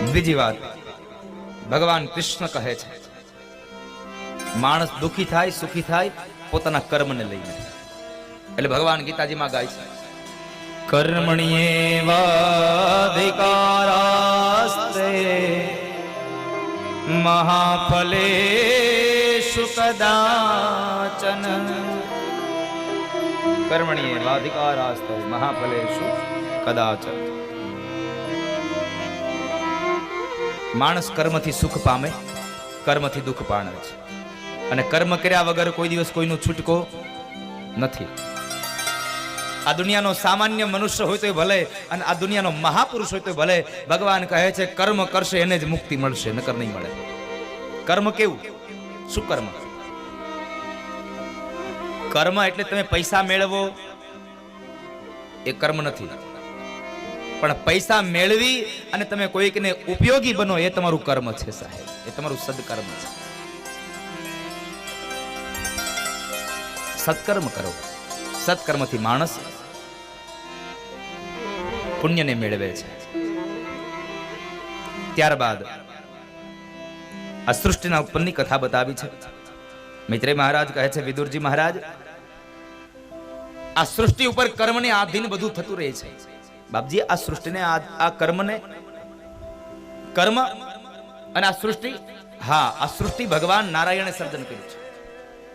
બીજી વાત, ભગવાન કૃષ્ણ કહે છે, માણસ દુખી થાય, સુખી થાય, પોતાના કર્મને લઈને એટલે ભગવાન ગીતાજીમાં ગાય છે કર્મણ્યેવાધિકારાસ્તે મહાફલેષુ કદાચન કર્મણ્યેવાધિકારાસ્તે મહાફલેશુ કદાચન માણસ કર્મથી સુખ પામે, કર્મથી દુઃખ પામે છે. અને કર્મ કર્યા વગર કોઈ દિવસ કોઈનો છૂટકો નથી. આ દુનિયાનો સામાન્ય મનુષ્ય હોય તો ભલે અને આ દુનિયાનો મહાપુરુષ હોય તો ભલે, ભગવાન કહે છે, કર્મ કરશે, એને જ મુક્તિ મળશે, નકર નહીં મળે. કર્મ કેવું? શું કર્મ? કર્મ એટલે તમે પૈસા મેળવો, એ કર્મ નથી. પણ પૈસા મેળવી અને તમે કોઈકને ઉપયોગી બનો એ તમારું કર્મ છે સાહેબ. એ તમારું સદકર્મ છે. સત્કર્મ કરો. સત્કર્મથી માણસ પુણ્યને મેળવે છે. ત્યારબાદ આ સૃષ્ટિના ઉપરની કથા બતાવી છે. મિત્રે મહારાજ કહે છે, વિદુરજી મહારાજ, આ સૃષ્ટિ ઉપર કર્મને આધીન બધું થતું રહે છે. બાપજી આ સૃષ્ટિને, આ આ કર્મને કર્મ અને આ સૃષ્ટિ, હા, આ સૃષ્ટિ ભગવાન નારાયણે સર્જન કર્યું છે.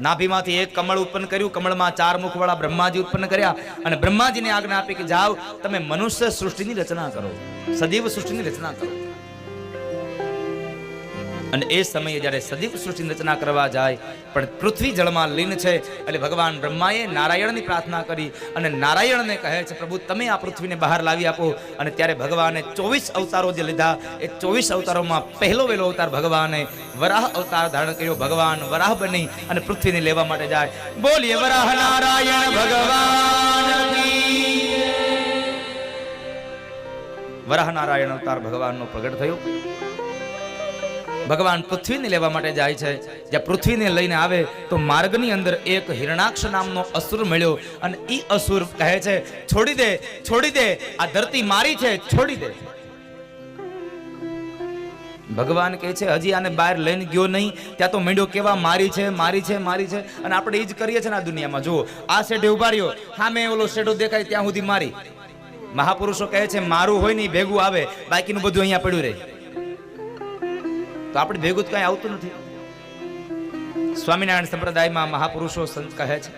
નાભીમાંથી એક કમળ ઉત્પન્ન કર્યું, કમળમાં ચાર મુખવાળા બ્રહ્માજી ઉત્પન્ન કર્યા અને બ્રહ્માજીને આજ્ઞા આપી કે જાઓ, તમે મનુષ્ય સૃષ્ટિની રચના કરો, સજીવ સૃષ્ટિની રચના કરો. અને એ સમયે જ્યારે સજીવ સૃષ્ટિની રચના કરવા જાય, પણ પૃથ્વી જળમાં લીન છે, એટલે ભગવાન બ્રહ્માએ નારાયણની પ્રાર્થના કરી અને નારાયણને કહે છે, પ્રભુ, તમે આ પૃથ્વીને બહાર લાવી આપો. અને ત્યારે ભગવાને ચોવીસ અવતારો જે લીધા, એ ચોવીસ અવતારોમાં પહેલો વહેલો અવતાર ભગવાને વરાહ અવતાર ધારણ કર્યો. ભગવાન વરાહ બની અને પૃથ્વીને લેવા માટે જાય. બોલીએ, વરાહ નારાયણ ભગવાન વરાહ નારાયણ અવતાર ભગવાનનો પ્રગટ થયો. ભગવાન પૃથ્વીને લેવા માટે જાય છે. જ્યાં પૃથ્વીને લઈને આવે તો માર્ગની અંદર એક હિરણાક્ષ નામનો અસુર મળ્યો અને એ અસુર કહે છે, છોડી દે છોડી દે, આ ધરતી મારી છે, છોડી દે. ભગવાન કહે છે, હજી આને બહાર લઈને ગયો નહીં, ત્યાં તો મીંડો કેવા મારી છે મારી છે મારી છે. અને આપણે એ જ કરીએ છીએ ને આ દુનિયામાં. જુઓ, આ શેઠે ઊભા રહ્યો, હા, મેં ઓલો શેઠો દેખાય ત્યાં સુધી મારી. મહાપુરુષો કહે છે, મારું હોય ને ભેગું આવે, બાકીનું બધું અહીંયા પડ્યું રહે. તો આપણે ભેગું તો કઈ આવતું નથી. સ્વામિનારાયણ સંપ્રદાયમાં મહાપુરુષો સંત કહે છે,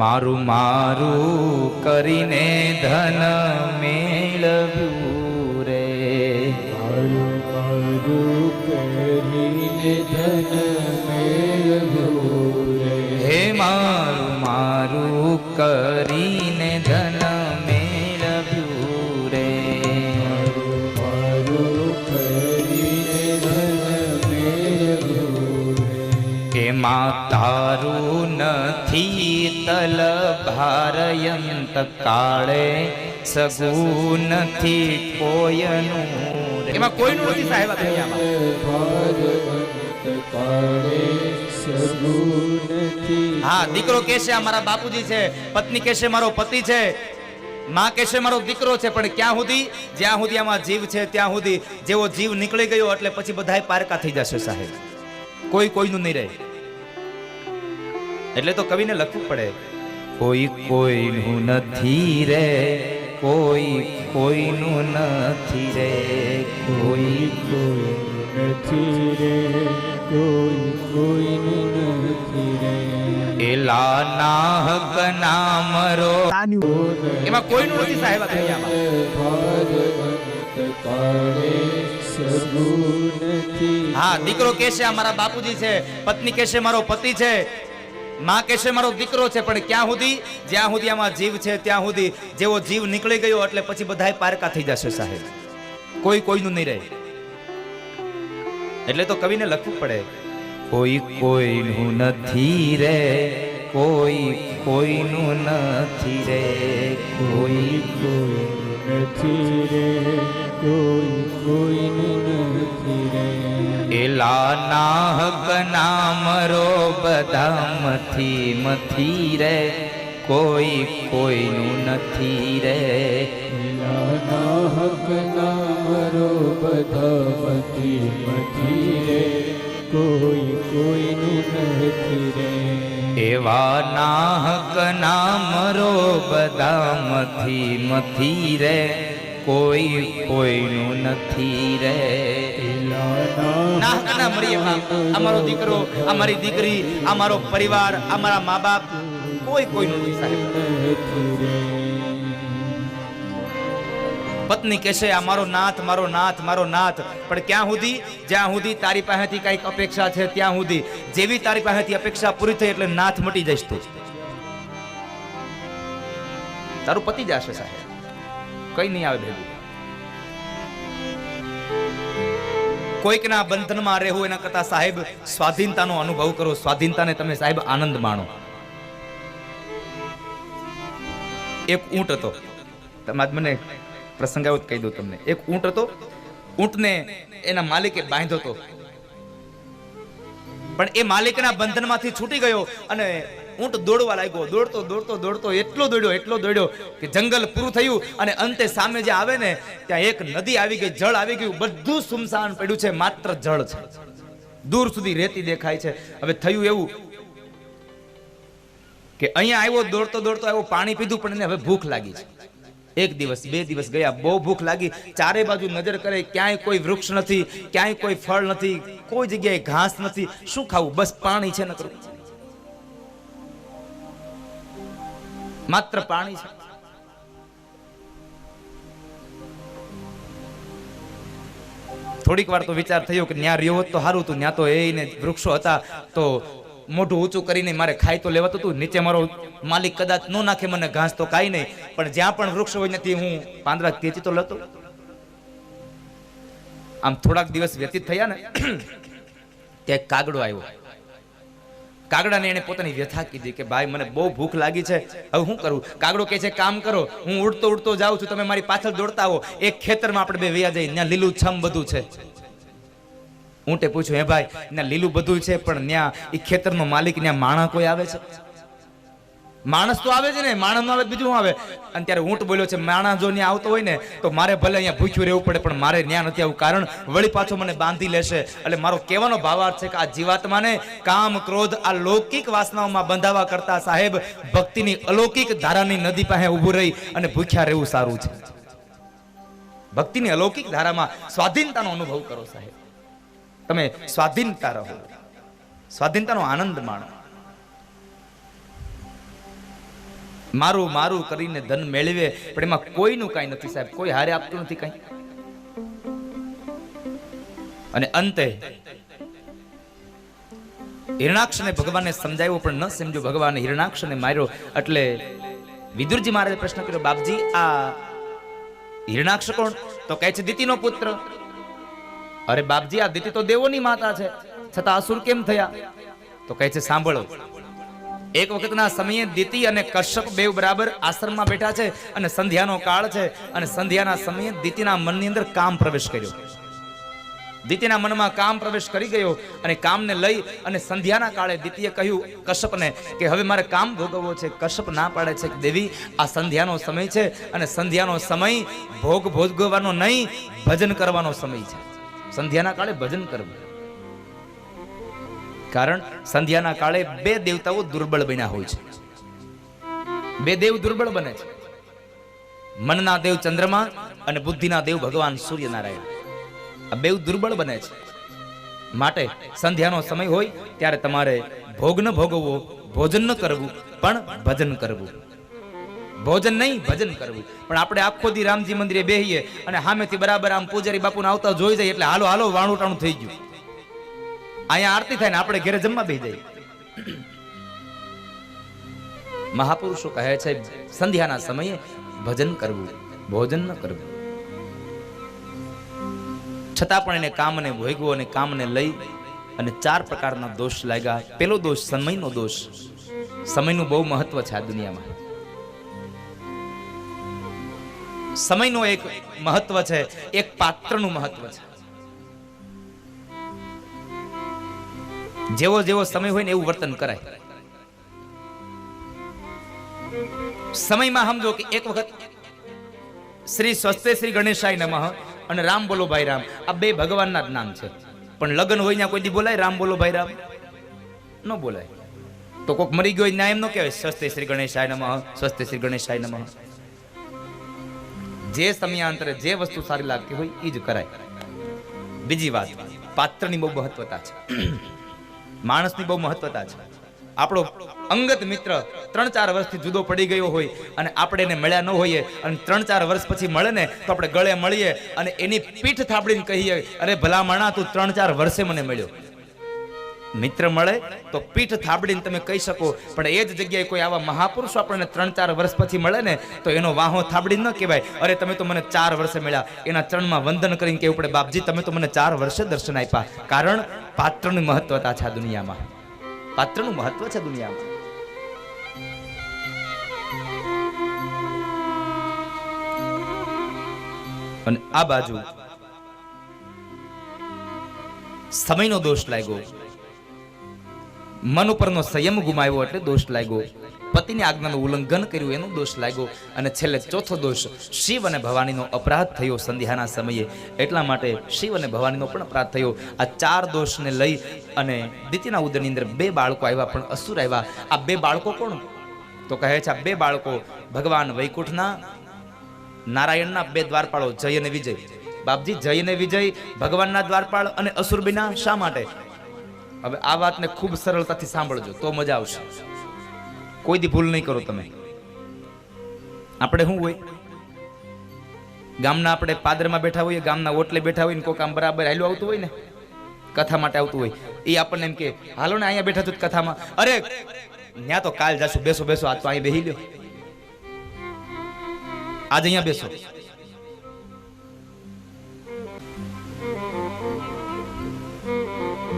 મારું મારું કરીને ધન મેળવ્યું ભારયંત કાળે સગું નથી કોયનું એમાં કોઈનું નથી સાહેબ દુનિયામાં. હા, દીકરો કેશે આ મારા બાપુજી છે, પત્ની કેશે મારો પતિ છે. માં કહેશે મારો દીકરો છે, પણ ક્યાં સુધી? જ્યાં સુધી આમાં જીવ છે, ત્યાં સુધી. જેવો જીવ નીકળી ગયો, એટલે પછી બધાય પારકા થઈ જશે સાહેબ. કોઈ કોઈનું નહીં રહે. એટલે તો કવિને લખવું પડે. કોઈ કોઈનું નથી રે, કોઈ કોઈનું નથી રે, કોઈ કોઈ નથી રે, કોઈ કોઈનું નથી રે. એલા નાહક નામરો. એમાં કોઈનું નથી સાહેબ હા, દીકરો કેશે અમારા મારા બાપુજી છે, પત્ની કેશે મારો પતિ છે. માં કહેશે મારો દીકરો છે, પણ ક્યાં સુધી? જ્યાં સુધી આમાં જીવ છે, ત્યાં સુધી જેવો જીવ નીકળી ગયો એટલે પછી બધાય પારકા થઈ જશે સાહેબ. કોઈ કોઈનું નહીં રહે. એટલે તો કવિને લખવું પડે. કોઈ કોઈનું નથી રે, કોઈ કોઈનું નથી રે, કોઈ કોઈ નથી રે કોઈ કોઈને નથી રે. એલા નાહક નામરો બધા મથી મથી રે કોઈ કોઈનું નથી રે. લીલાના હક નામરો બધા મથી મથી રે કોઈ કોઈનું નથી રે. એવા નાહક નામરો બધા મથી મથી રે, કોઈ કોઈનું નથી રે. નાહક ના અમારો દીકરો અમારી દીકરી અમારો પરિવાર અમારા મા બાપ, કોઈ કોઈનું નથી સાહેબ. પત્ની કહેશે, આ મારો નાથ મારો નાથ મારો નાથ પણ ક્યાં સુધી? જ્યાં સુધી તારી પાસેથી કંઈક અપેક્ષા છે, ત્યાં સુધી. જેવી તારી પાસેથી અપેક્ષા પૂરી થઈ એટલે નાથ મટી જઈશ તું. તારું પતિ જશે સાહેબ. કઈ નહીં આવે ભેગું. કોઈકના બંધનમાં રહેવું એના કરતા સાહેબ સ્વાધીનતાનો અનુભવ કરો. સ્વાધીનતાને તમે સાહેબ આનંદ માણો. એક ઊંટ હતો. તમે મને પ્રસંગ આવ્યો તો કહી દઉં તમને. એક ઊંટ હતો. ઊંટને એના માલિકે બાંધ્યો હતો. પણ એ માલિકના બંધનમાંથી છૂટી ગયો અને ઊંટ દોડવા લાગ્યો. દોડતો દોડતો દોડતો એટલો દોડ્યો એટલો દોડ્યો કે જંગલ પૂરું થયું અને અંતે સામે જે આવે ને, ત્યાં એક નદી આવી ગઈ, જળ આવી ગયું. બધું સુમસાન પડ્યું છે, માત્ર જળ છે. દૂર સુધી રેતી દેખાય છે. હવે થયું એવું કે અહીંયા આવ્યો, દોડતો દોડતો આવ્યો, પાણી પીધું, પણ એને હવે ભૂખ લાગી છે. એક દિવસ, બે દિવસ ગયા, બહુ ભૂખ લાગી. ચારે બાજુ નજર કરે, ક્યાંય કોઈ વૃક્ષ નથી, ક્યાંય કોઈ ફળ નથી, કોઈ જગ્યાએ ઘાસ નથી. શું ખાવું? બસ પાણી છે માત્ર પાણી છે. થોડીક વાર તો વિચાર થયો કે ન્યા રહ્યો તો સારું હતું, ન્યા તો એને વૃક્ષો હતા, તો મોઢું ઊંચું કરીને મારે ખાઈ તો લેવાતું હતું નીચે મારો માલિક કદાચ ન નાખે મને ઘાસ તો કાંઈ નહીં, પણ જ્યાં પણ વૃક્ષ હોય નથી હું પાંદડા તેચી તો લેતો. આમ થોડાક દિવસ વ્યતીત થયા ને, ત્યાં કાગડો આવ્યો. કાગડાને એને પોતાની વ્યથા કીધી કે, ભાઈ, મને બહુ ભૂખ લાગી છે. હવે શું કરું? કાગડો કહે છે, કામ કરો. હું ઉડતો ઉડતો જાઉં છું. તમે મારી પાછળ દોડતા આવો. એક ખેતરમાં આપણે બે વ્યા જઈએ. ત્યાં લીલું છમ બધું છે. ઊંટે પૂછ્યું હે ભાઈ ત્યાં લીલું બધું છે, પણ ત્યાં એ ખેતરનો માલિક ત્યાં માણસ કોઈ આવે છે? માણસ તો આવે છે ને, માણસ આવે બીજું આવે? અને ત્યારે ઊંટ બોલ્યો છે માણસ જો ત્યાં આવતો હોય ને, તો મારે ભલે અહીંયા ભૂખ્યું રહેવું પડે, પણ મારે ત્યાં નથી આવું કારણ વળી પાછો મને બાંધી લેશે. એટલે મારો કહેવાનો ભાવાર્થ છે કે આ જીવાત્માને કામ, ક્રોધ, આ લૌકિક વાસનાઓમાં બંધાવા કરતા સાહેબ, ભક્તિની અલૌકિક ધારાની નદી પાસે ઊભું રહી અને ભૂખ્યા રહેવું સારું છે. ભક્તિની અલૌકિક ધારામાં સ્વાધીનતાનો અનુભવ કરો સાહેબ. તમે સ્વાધીનતા રહો. સ્વાધીનતાનો આનંદ માણો. મારું મારું કરીને ધન મેળવે, પણ એમાં કોઈનું કાંઈ નથી સાહેબ. કોઈ હારે આપતું નથી કાંઈ. અને અંતે, હિરણાક્ષને ભગવાનને સમજાવ્યો, પણ ન સમજો ભગવાને હિરણાક્ષને માર્યો. એટલે વિદુરજી મહારાજે પ્રશ્ન કર્યો, બાપજી, આ હિરણાક્ષ કોણ? તો કહે છે, દીતીનો પુત્ર. અરે બાપજી, આ દિતિ તો દેવોની માતા છે. છતાં અસુર કેમ થયા? તો કહે છે, સાંભળો. એક વખતના સમયે દીતિ અને કશ્યપ બે બરાબર આશ્રમમાં બેઠા છે અને સંધ્યાનો કાળ છે અને સંધ્યાના સમયે દિતિના મનની અંદર કામ પ્રવેશ કર્યો. દિતિના મનમાં કામ પ્રવેશ કરી ગયો અને કામને લઈ અને સંધ્યાના કાળે દીતિએ કહ્યું, કશ્યપને, કે હવે મારે કામ ભોગવવો છે. કશ્યપ ના પાડે છે દેવી? આ સંધ્યાનો સમય છે અને સંધ્યાનો સમય ભોગ ભોગવવાનો નહીં, ભજન કરવાનો સમય છે. સંધ્યાના કાળે ભજન કરવું. કારણ સંધ્યાના કાળે બે દેવતાઓ દુર્બળ બન્યા હોય છે. બે દેવ દુર્બળ બને છે. મનના દેવ ચંદ્રમા અને બુદ્ધિના દેવ ભગવાન સૂર્યનારાયણ. આ બેવ દુર્બળ બને છે. માટે સંધ્યાનો સમય હોય ત્યારે તમારે ભોગ ન ભોગવવો, ભોજન ન કરવું, પણ ભજન કરવું. ભોજન નહીં, ભજન કરવું. પણ આપણે આખો દી રામજી મંદિરે બેહીએ અને સામેથી બરાબર આમ પૂજારી બાપુને આવતા જોઈ જાય એટલે હાલો હાલો, વાણું ટાણું થઈ ગયું. અહીંયા આરતી થાય ને આપણે ઘરે જમવા બેસી જાય મહાપુરુષો કહે છે, સંધ્યાના સમયે ભજન કરવું, ભોજન ન કરવું. છતાં પણ એને કામને ભોગવો અને કામને લઈ અને ચાર પ્રકારના દોષ લાગ્યા. પેલો દોષ સમયનો દોષ. સમયનું બહુ મહત્વ છે આ દુનિયામાં. સમયનો એક મહત્વ છે, એક પાત્રનું મહત્વ છે. જેવો જેવો સમય હોય ને એવું વર્તન કરાય. સમયમાં સમજો કે એક વખત શ્રી સ્વસ્તે શ્રી ગણેશાય નમઃ અને રામ બોલો ભાઈ રામ, આ બે ભગવાનના જ નામ છે. પણ લગ્ન હોય ત્યાં કોઈ દી બોલાય, રામ બોલો ભાઈ રામ? ન બોલાય. તો કોક મરી ગયો ન્યાય એમ ન કહેવાય સ્વસ્તે શ્રી ગણેશાય નમઃ સ્વસ્તે શ્રી ગણેશાય નમઃ. જે સમયાંતરે જે વસ્તુ સારી લાગતી હોય એ જ કરાય. બીજી વાત પાત્રની બહુ મહત્વતા છે. માણસની બહુ મહત્વતા છે. આપણો અંગત મિત્ર ત્રણ ચાર વર્ષથી જુદો પડી ગયો હોય અને આપણે એને મળ્યા ન હોઈએ અને ત્રણ ચાર વર્ષ પછી મળે ને તો આપણે ગળે મળીએ અને એની પીઠ થાપડીને કહીએ અરે ભલા મણા તું ત્રણ ચાર વર્ષે મને મળ્યો. મિત્ર મળે તો પીઠ થાબડીને તમે કહી શકો. પણ એ જ જગ્યાએ કોઈ આવા મહાપુરુષો આપણને ત્રણ ચાર વર્ષ પછી મળે ને, તો એનો વાહો થાબડી ન કહેવાય. અરે, તમે તો મને ચાર વર્ષે મળ્યા. એના ચરણમાં વંદન કરીને કહેવું પડે બાપજી, તમે તો મને ચાર વર્ષે દર્શન આપ્યા. કારણ પાત્રની મહત્વતા છે આ દુનિયામાં. પાત્રનું મહત્વ છે દુનિયામાં. અને આ બાજુ સમયનો દોષ લાગ્યો. મન ઉપરનો સંયમ ગુમાવ્યો એટલે દોષ લાગ્યો. પતિની આજ્ઞાનું ઉલ્લંઘન કર્યું, એનો દોષ લાગ્યો. અને છેલ્લે ચોથો દોષ, શિવ અને ભવાનીનો અપરાધ થયો સંધ્યાના સમયે. એટલા માટે શિવ અને ભવાનીનો પણ અપરાધ થયો. આ ચાર દોષને લઈ અને દીતીના ઉદરની અંદર બે બાળકો આવ્યા, પણ અસુર આવ્યા. આ બે બાળકો કોણ? તો કહે છે, આ બે બાળકો ભગવાન વૈકુંઠના, નારાયણના બે દ્વારપાળો જય અને વિજય. બાપજી, જય અને વિજય, ભગવાનના દ્વારપાળ અને અસુરબીના શા માટે? હવે આ વાતને ખૂબ સરળતાથી સાંભળજો, તો મજા આવશે. કોઈ દી ભૂલ નહીં કરો તમે. આપણે શું હોય? ગામના આપણે પાદરમાં બેઠા હોઈએ, ગામના ઓટલે બેઠા હોય ને કોઈ કામ બરાબર હાલ્યું આવતું હોય ને, કથા માટે આવતું હોય, એ આપણને એમ કે, હાલો ને, અહીંયા બેઠા છું કથામાં. અરે ત્યાં તો કાલ જાશું, બેસો બેસો, આ તો અહીં બેહી લ્યો. આજે અહીંયા બેસો.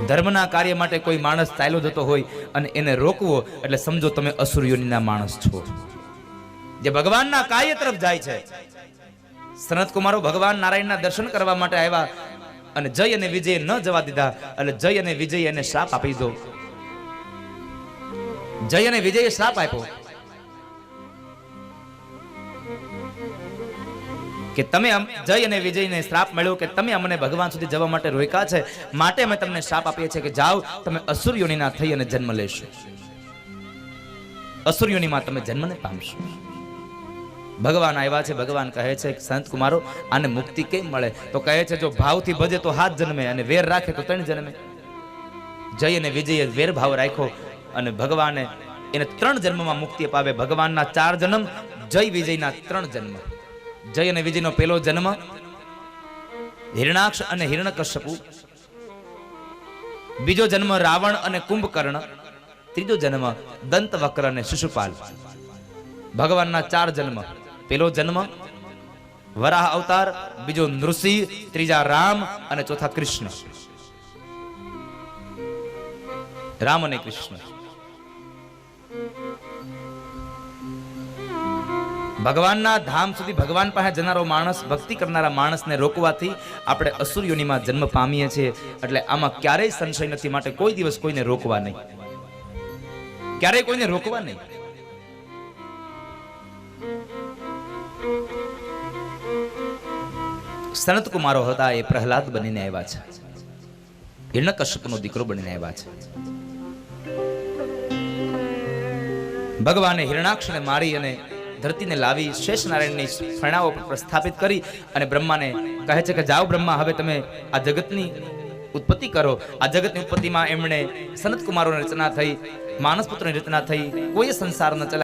ધર્મના કાર્ય માટે કોઈ માણસ ચાલ્યો જતો હોય અને એને રોકવો, એટલે સમજો તમે અસુરયોનીના માણસ છો. જે ભગવાનના કાર્ય તરફ જાય છે. સનત કુમારો ભગવાન નારાયણના દર્શન કરવા માટે આવ્યા અને જય અને વિજય ન જવા દીધા, એટલે જય અને વિજય એને શ્રાપ આપી દો. જય અને વિજયે શ્રાપ આપ્યો. કે તમે જય અને વિજયને શ્રાપ મળ્યો કે તમે અમને ભગવાન સુધી જવા માટે રોક્યા છે, માટે અમે તમને શ્રાપ આપીએ છીએ કે જાઓ, તમે અસુર યોનિના થઈ અને જન્મ લેશો. અસુર યોનિમાં તમે જન્મને પામશો. ભગવાન આવ્યા છે, ભગવાન કહે છે, સંત કુમારો, આને મુક્તિ કેમ મળે? તો કહે છે, જો ભાવથી ભજે તો હાથ જન્મે અને વેર રાખે તો ત્રણ જન્મે. જય અને વિજયે વેર ભાવ રાખ્યો અને ભગવાને એને ત્રણ જન્મમાં મુક્તિ અપાવે. ભગવાનના ચાર જન્મ, જય વિજયના ત્રણ જન્મ. જય અને વિજયનો પહેલો જન્મ હિરણાક્ષ અને હિરણકશ્યપુ. બીજો જન્મ રાવણ અને કુંભકર્ણ. ત્રીજો જન્મ દંતવક્ર અને શિશુપાલ. ભગવાનના ચાર જન્મ. પહેલો જન્મ વરાહ અવતાર, બીજો નૃસિંહ, ત્રીજા રામ અને ચોથા કૃષ્ણ. રામ અને કૃષ્ણ. ભગવાનના ધામ સુધી ભગવાન પાસે જનારો માણસ, ભક્તિ કરનારા માણસને રોકવાથી આપણે અસુર જન્મ પામીએ છીએ. એટલે આમાં ક્યારેય સંશય નથી માટે કોઈ દિવસ કોઈને રોકવા નહીં. ક્યારેય કોઈને રોકવા નહીં. સનત કુમારો હતા એ પ્રહલાદ બનીને આવ્યા છે. હિરણ્યકશ્યપનો દીકરો બનીને આવ્યા છે. ભગવાને હિરણાક્ષને મારી અને ધરતીને લાવી શેષ નારાયણની ફરણાઓ પર પ્રસ્થાપિત કરી અને બ્રહ્માને કહે છે કે જાઓ બ્રહ્મા, હવે તમે આ જગતની ઉત્પત્તિ કરો. આ જગતની ઉત્પત્તિમાં એમણે સનત કુમારોની રચના થઈ માનસ પુત્રની રચના થઈ, કોઈ સંસાર ન ચલાવ્યો.